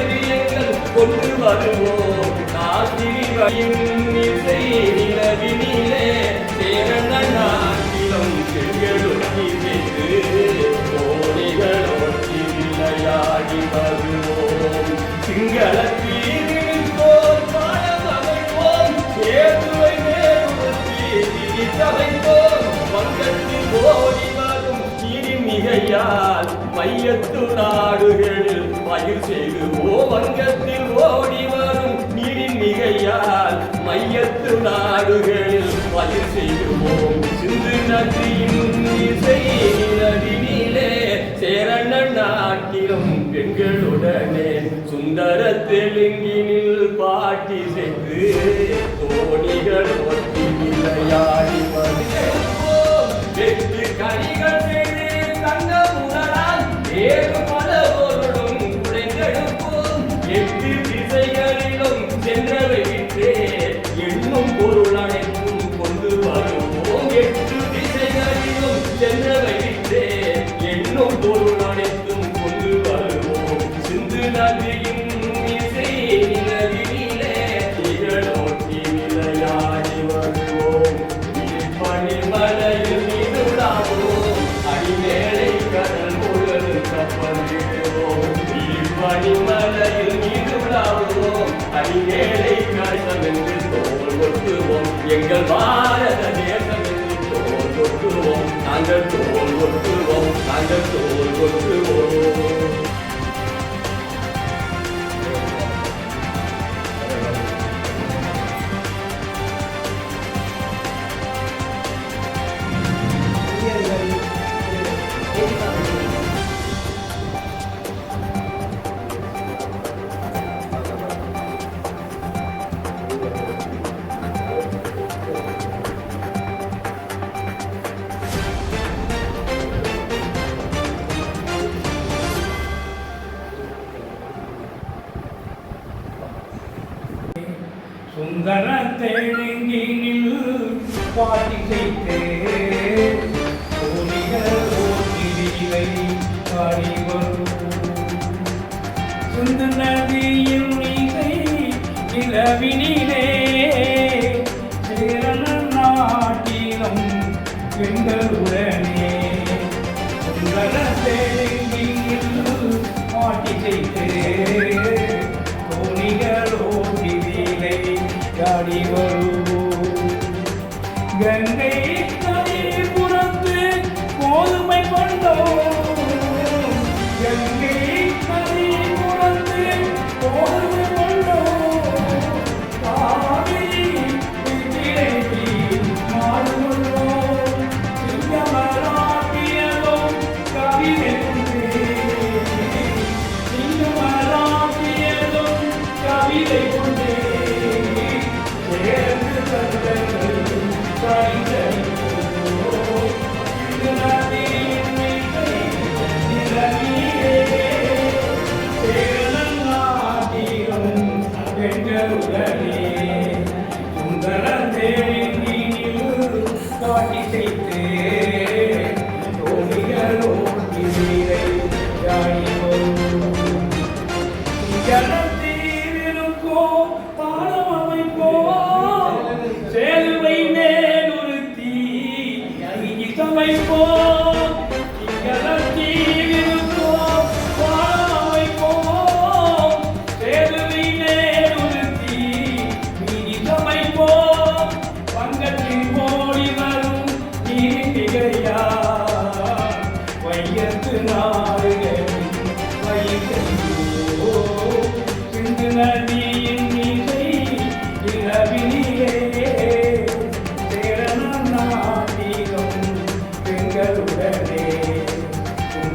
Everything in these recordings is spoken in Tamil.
திரவியங்கள் கொண்டு வருவோம். காசினி வணியின் இசை நிலவினிலே சேரண நாட்டிலும் செங்கெழுத்தி செய்து கோடிகளோட்டி விளையாடி வருவோம். சிங்கள தீரில் போர் பாடம் அமைப்போம். ஏதுவை மேலுறுத்தி திரித்தமைப்போம் வங்கத்தில் ஓடி வரும் நீரி மிகையால் மையத்து நாடுகளில் பயிர் செய்து ஓ வங்கத்தில் ஓடி வரும் நீரின் மிகையால் மையத்து நாடுகளில் பயிர் செய்துவோம் சிந்து நதியின் இசை நிலவினிலே சேரண நாட்டிலும் பெண்களுடனே சுந்தர தெலுங்கினில் பாட்டி செய்து தோணிகள் ஒட்டி விளையாடி நீடுடாவோம் அடிமேலை என்று தோல் கொட்டுவோம் எங்கள் பாரத தேசம் என்று தோல் கொட்டுவோம் நாங்கள் தோல் கொட்டுவோம் நாங்கள் தோல் கொட்டுவோம் சுந்தர தெலுங்கினில் பாட்டி செய்தே பாடி வரும். சுந்த நதியின் மீதை நிலவினிலே சேரண நாட்டிலும் பெண்கள் Bye.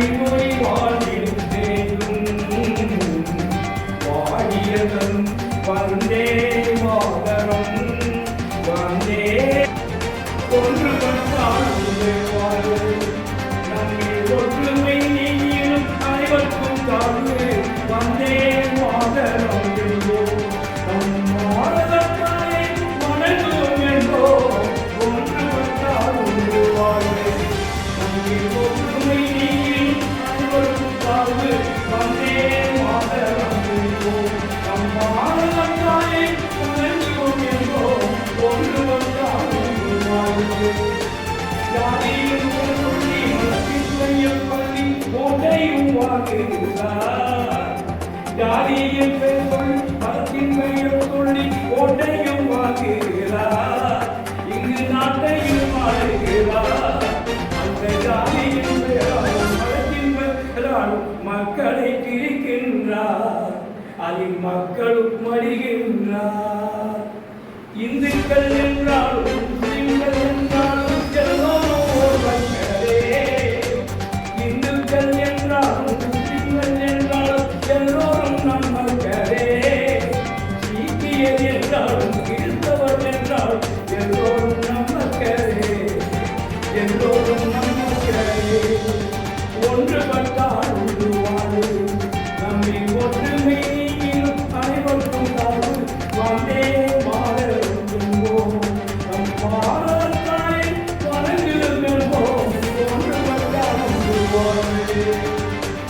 என்றும் தமிழ்மொழி வேண்டும் வாழியதன் வந்தே கோட்டையும் வாங்குகிறார் ஜாதியின் பெயர் சொல்லி கோட்டையும் வாங்குகிறார் இங்கு நாட்டையும் ஆளுகிறார் அந்த ஜாதியின் மக்களை பிரிக்கின்றார் அதில் மக்களும் மடிகின்றார் இந்துக்கள் என்றாலும்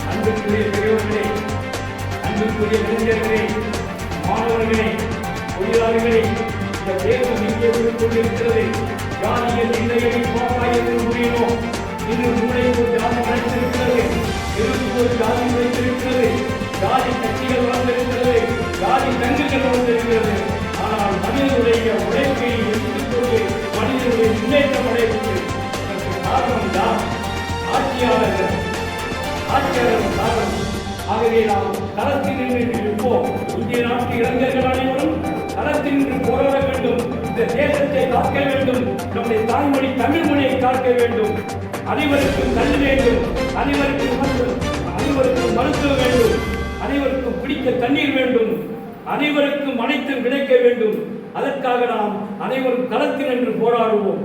அன்புக்குரிய பெரியவர்களே அன்புக்குரிய இளைஞர்களே மாணவர்களே தொழிலாளர்களே இந்த தேசம் இங்கே விழுந்து கொண்டிருக்கிறது ஜாதியில் இல்லையை பாப்பாயத்தில் முடியணும் இன்னும் மூளை ஒரு ஜாதி வளர்ந்திருக்கிறது இருக்கு ஒரு ஜாதி வைத்திருக்கிறது ஜாதி கட்சிகள் வளர்ந்திருக்கிறது ஜாதி தங்குகள் வளர்ந்திருக்கிறது ஆனால் மனிதனுடைய உழைப்பை எடுத்துக்கொண்டு மனிதனுடைய முன்னேற்றம் அடைவது காரணம் தான் ஆட்சியாளர்கள் ஆட்சியாளர்கள் காரணம் ஆகவே நாம் நின்று இருப்போம் இந்திய நாட்டு இளைஞர்கள் அனைவரும் நின்று போராட வேண்டும் இந்த தேசத்தை காக்க வேண்டும். நம்முடைய தாய்மொழி தமிழ் மொழியை காக்க வேண்டும். அனைவருக்கும் கல்வி வேண்டும். அனைவருக்கும் அனைவருக்கும் மருத்துவம் வேண்டும். அனைவருக்கும் பிடித்த தண்ணீர் வேண்டும். அனைவருக்கும் அனைத்தும் கிடைக்க வேண்டும். அதற்காக நாம் அனைவரும் களத்தில் நின்று போராடுவோம்.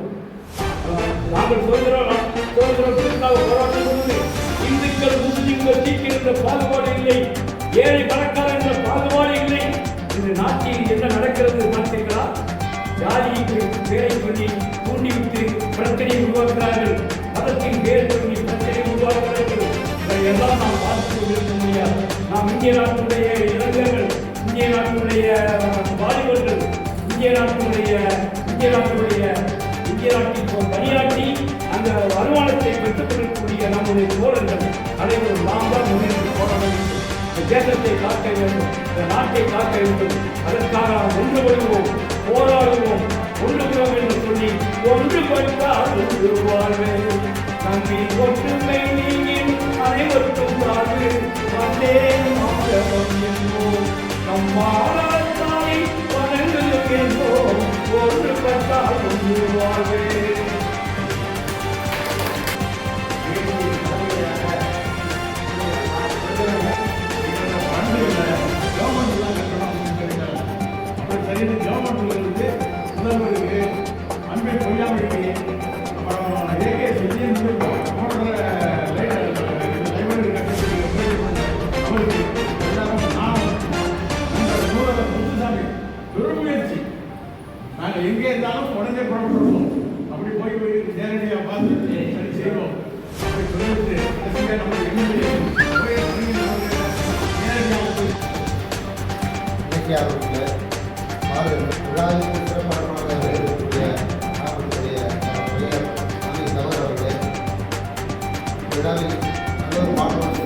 நாங்கள் சுதந்திரம் சுதந்திரத்திற்காக போராடும் இந்துக்கள் முஸ்லிம்கள் சீக்கிரன்ற பாகுபாடு இல்லை. ஏழை பணக்கார என்ற பாகுபாடு இல்லை. இந்த நாட்டில் என்ன நடக்கிறது பார்த்தீர்களா? ஜாதி வேலை பண்ணி தூண்டிவிட்டு பிரச்சனையை உருவாக்குகிறார்கள். உயர்த்தும் யுத்தத்தை உருவாக்குகிறது இதையெல்லாம் நாம் பார்த்து கொண்டிருக்க முடியாது நாம் இந்திய நாட்டினுடைய இளைஞர்கள் இந்திய நாட்டினுடைய வாலிபர்கள் இந்திய நாட்டினுடைய இந்திய நாட்டினுடைய இந்திய நாட்டில் பணியாற்றி அந்த வருமானத்தை பெற்றுக் கொள்ளக்கூடிய நம்முடைய தோழர்கள் அனைவரும் நாம் தான் முன்னேறி போட வேண்டும் தேசத்தை காக்க இந்த நாட்டை காக்க வேண்டும் அதற்காக நாம் ஒன்றுபடுவோம் போராடுவோம் ஒன்றுபடுவோம் என்று சொல்லி ஒன்று கொடுத்தால் ஒன்று வாழ்வேன் நம்மில் ஒற்றுமை நீங்கின் அனைவருக்கும் சார்பு வந்தே மாற்றவம் ஒன்று பட்டால் ஒன்று வாழ்வே. எல்லாருமே பார்க்கணும்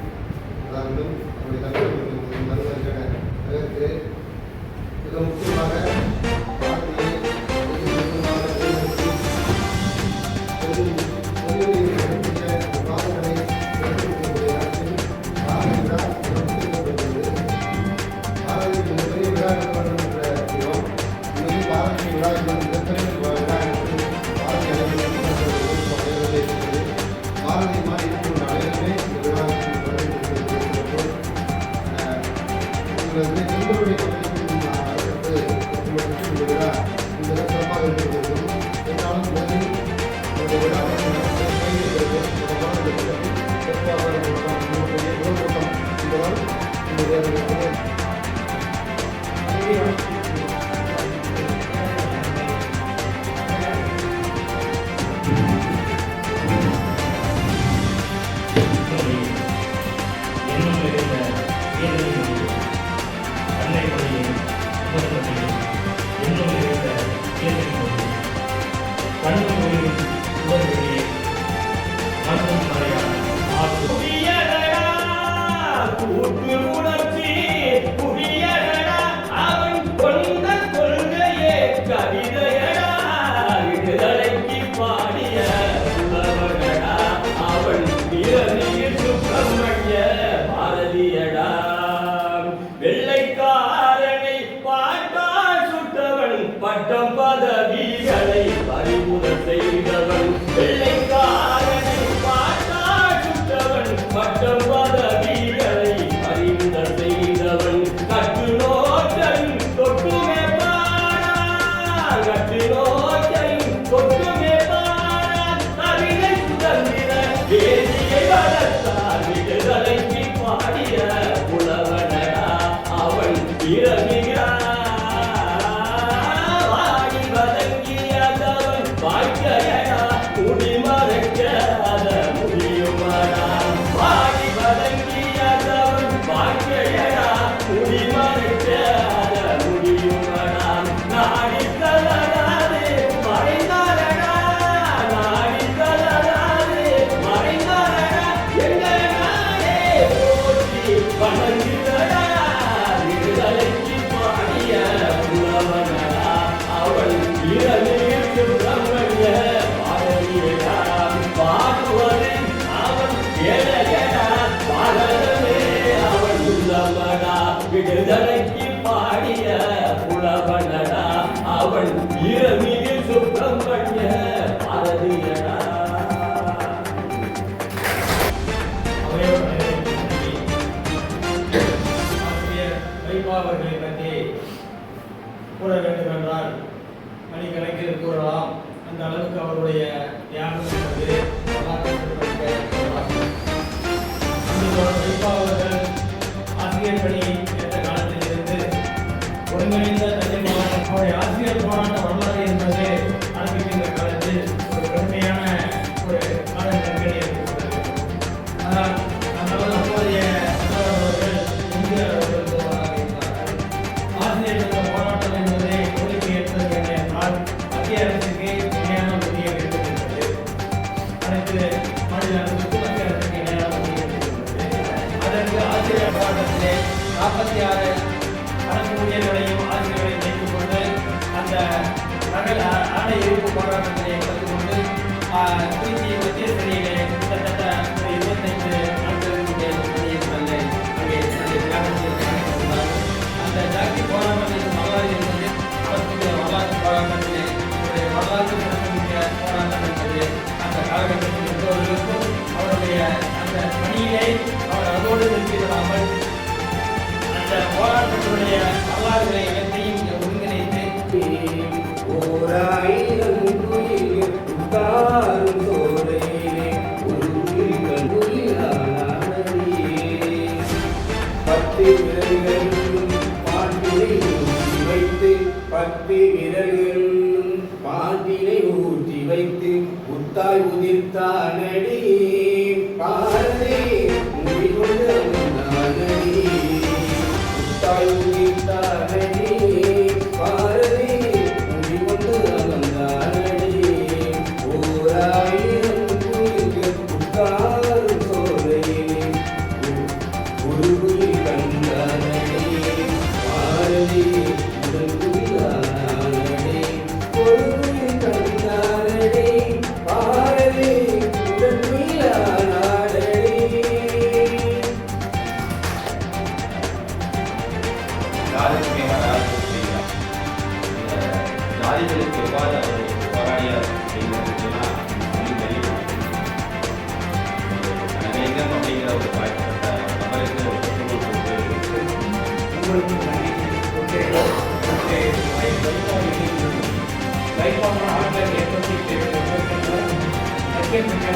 சித்தானடி பாரதி.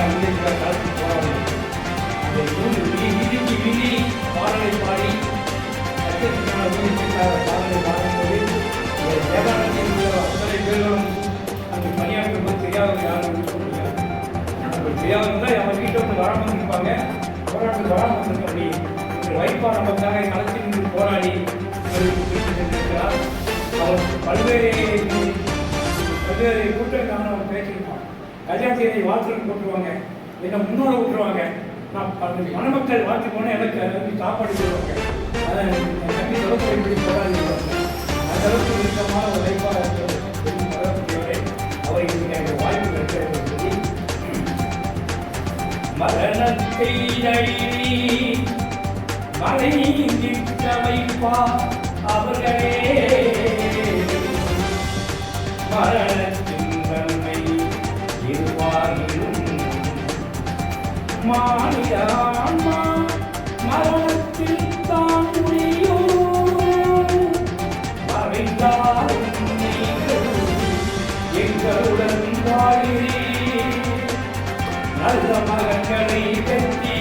அமெரிக்கா காலத்தில் போராடும் அந்த நூல் விதிக்கு யாரும் சொல்லுங்கள் அப்படி தெரியாதவங்க வந்து வராமல் இருப்பாங்க போராட்டம் வராமல் இருந்தபடி வைப்பா நமக்காக போராடி அவர் பல்வேறு பல்வேறு கூட்டம் கல்யாணத்தை வாசலுக்கு போட்டுருவாங்க. என்னை முன்னோட விட்டுருவாங்க. நான் மணமக்கள் வாக்கு போனால் எனக்கு அதை சாப்பாடு போடுவாங்க. அதை அந்த அளவுக்கு விருப்பமான ஒரு வாய்ப்பு கிடைக்கிறது மரணத்தை நழினி மலை நிற்க வைப்பா அவர்களே. மரண மானியான்மா மரணத்தில் தான் முடியோ அவைந்தாலும் எங்களுடன் வாழி நல்ல மகன்களை பெற்றி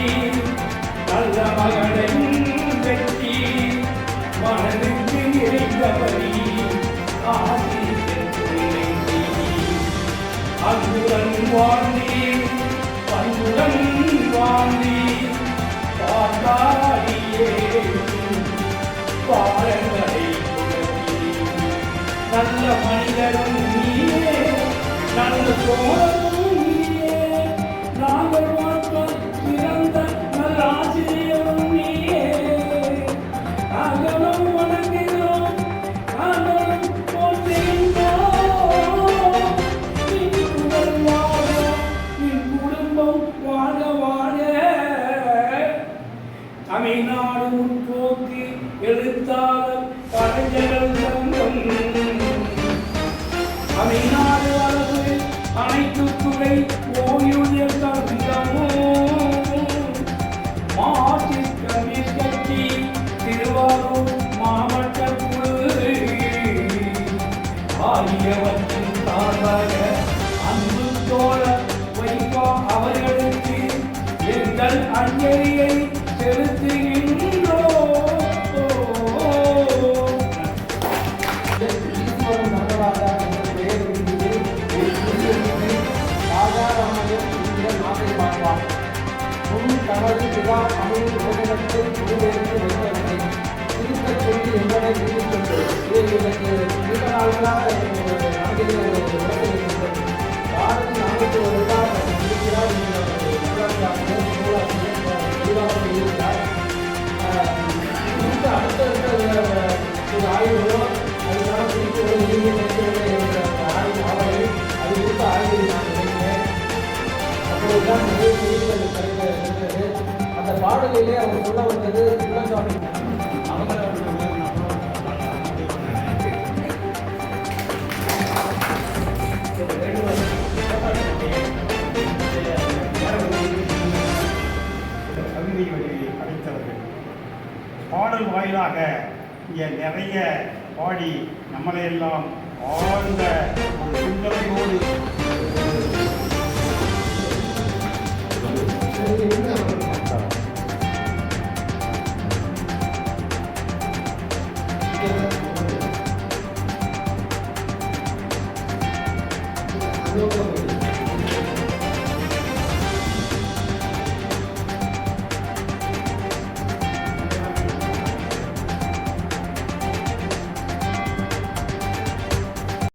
நல்ல மகனையும் பெற்றி மனதுக்கு நல்ல மனிதரும் நீயே. நல்ல சோழரும் நீயே. நாங்கள் பிறந்த நல்ல ஆசிரியரும் பிதா தமிழ் உலகத்தை புதுவேற்கு வைத்தவனை திருத்தச் சொல்லி என்பதை விரும்பிக்கொண்டு இது எனக்கு மிக நாள்களாக நடக்கிற ஒரு உலகம் இருந்தது பாரதி நானூற்றி ஒரு விழா இருக்கிறார் என்ற நூலாசிரியர் நூலாசிரியர் தெளிவாக சொல்லியிருக்கிறார் குறித்து அடுத்தடுத்த ஒரு ஆய்வுகளோ அதுக்கான குறிப்புகளோ நீங்கள் என்ற ஆய்வு ஆவலை அது குறித்த ஆய்வை நான் நினைக்கிறேன் அப்பொழுதுதான் நிறைய செய்திகள் கிடைக்க இருக்கிறது அந்த பாடலிலே அவர் சொல்ல வந்தது குலசாமி கவிதை வழியை அளித்தவர்கள் பாடல் வாயிலாக இங்கே நிறைய பாடி நம்மளையெல்லாம் ஆழ்ந்த ஒரு சிந்தனையோடு